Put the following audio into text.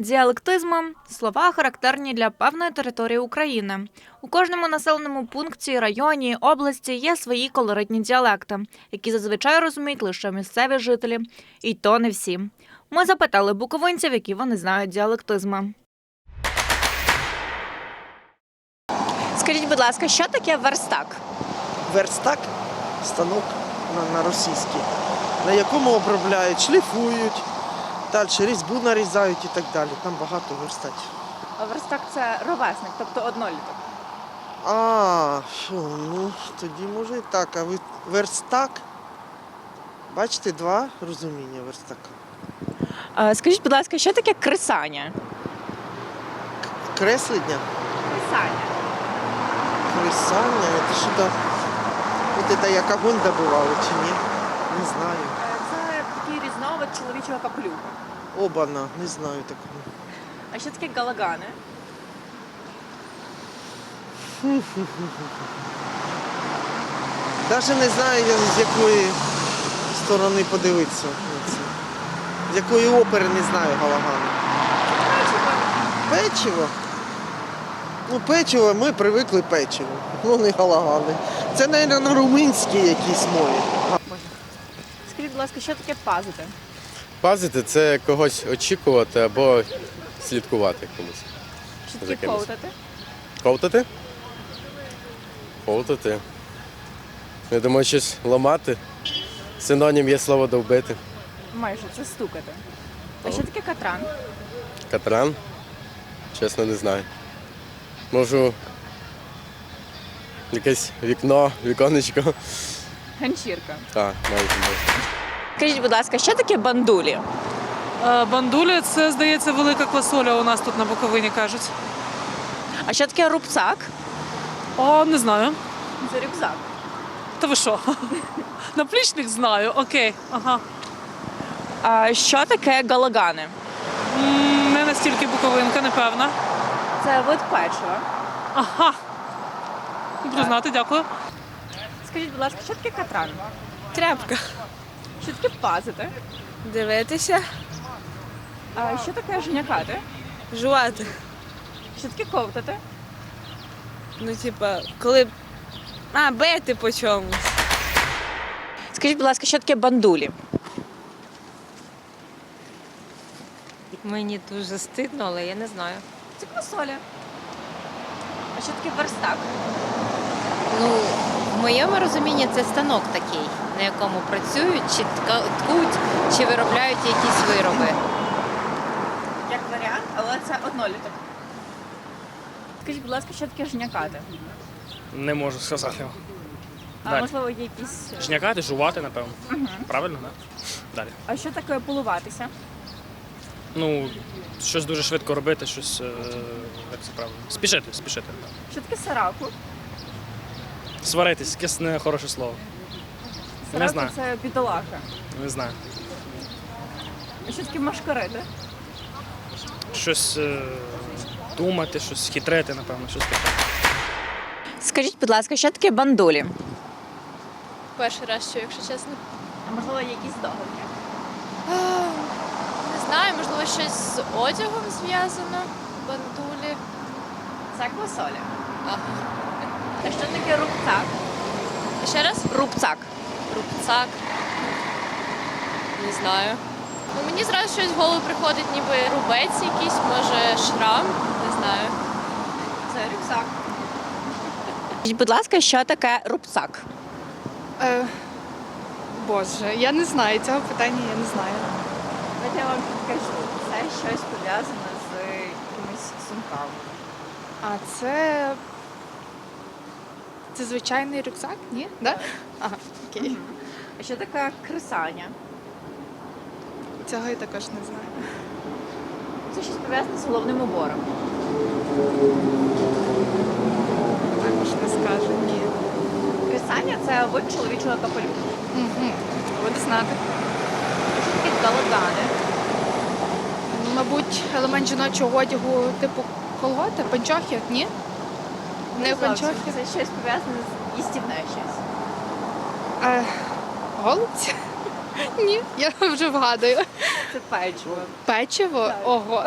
Діалектизми слова характерні для певної території України. У кожному населеному пункті, районі, області є свої колоритні діалекти, які зазвичай розуміють лише місцеві жителі, і то не всі. Ми запитали буковинців, які вони знають діалектизми. Скажіть, будь ласка, що таке верстак? верстак, станок на, на російський, на якому обробляють, шліфують, далі різьбу нарізають і так далі. Там багато верстатів. Верстак це ровесник, тобто одноліток. А, фу, ну тоді може і так. А ви верстак? Бачите, два розуміння верстака. Скажіть, будь ласка, що таке кресання? Креслення, Кресання. кресання, це що то, от це як огонь добивали чи ні? Не знаю. Різновид чоловічого капелюха. Обана, не знаю такого. А що таке галагани? Навіть не знаю, з якої сторони подивитися на це. З якої опери не знаю Галагана. Печиво. Ну, печиво, ми привикли печиво. Ну, не галагани. Це, мабуть, на румунській якійсь мові. Скажіть, будь ласка, що таке пазити? Пазити це когось очікувати або слідкувати комусь. За кимось. ковтати? Ковтати? Ковтати. Я думаю, щось ламати. Синонім є слово довбити. Майже це стукати. А що таке катран? Катран? Чесно, не знаю. Можу. Якесь вікно, віконечко. Ганчірка. Так, навіть можу. Скажіть, будь ласка, що таке бандулі? Е, Бандуля це, здається, велика квасоля у нас тут на Буковині кажуть. А що таке рубцак? О, не знаю. Це рюкзак. Та ви що? Наплічник знаю, окей. Ага. А що таке галагани? М, Не настільки буковинка, напевно. Це вид печива. Ага. Буду знати, дякую. Скажіть, будь ласка, що таке катран? Тряпка. Що таке пазити? Дивитися, А що таке жнякати? жувати. Що таке ковтати? Ну, типа, коли. А, бити по чомусь. Скажіть, будь ласка, що таке бандулі? Мені дуже стидно, але я не знаю. Це квасоля. А що таке верстак? Ну, в моєму розумінні це станок такий, на якому працюють, чи ткуть, чи виробляють якісь вироби. Як варіант, але це одноліток. Скажіть, будь ласка, що таке жнякати? Не можу сказати. А Далі. можливо, є якісь. Шнякати, жувати, напевно. Правильно, так? Далі. А що таке полуватися? Ну, щось дуже швидко робити, щось. е, Як це правильно? Спішити, спішити. Що таке сараку? Сваритись, якесь не хороше слово. Сараку знаю. це бідолаха. Не знаю. А що таке машкариди? Щось е, думати, щось хитрити, напевно, щось таке. Скажіть, будь ласка, що таке бандулі? Перший раз чую, якщо чесно. А можливо, якісь догадки? Не знаю, можливо, щось з одягом зв'язано, бандулі. Це квасоля. Ага. А що таке рубцак? Ще раз? Рубцак. Рубцак. Не знаю. Ну, мені зразу щось в голову приходить, ніби рубець якийсь, може шрам, не знаю. Це рюкзак. Будь ласка, що таке рубцак? Е, Боже, я не знаю цього питання, я не знаю. Давайте я вам підкажу. Це щось пов'язане з якимись сумками. А це. Це звичайний рюкзак? Ні? Да? Ага, окей. А що таке кресання? Цього я також не знаю. Це щось пов'язане з головним убором. Також не скажу, ні. Кресання це вид чоловічого капелюха. Угу. Буду знати. Що таке галагани? Мабуть, елемент жіночого одягу типу колготи, панчохи? Ні? Не панчохи. Це щось пов'язане з їстівне щось. Е, голубці? Ні, я вже вгадую. Це печиво. Печиво? Так. Ого.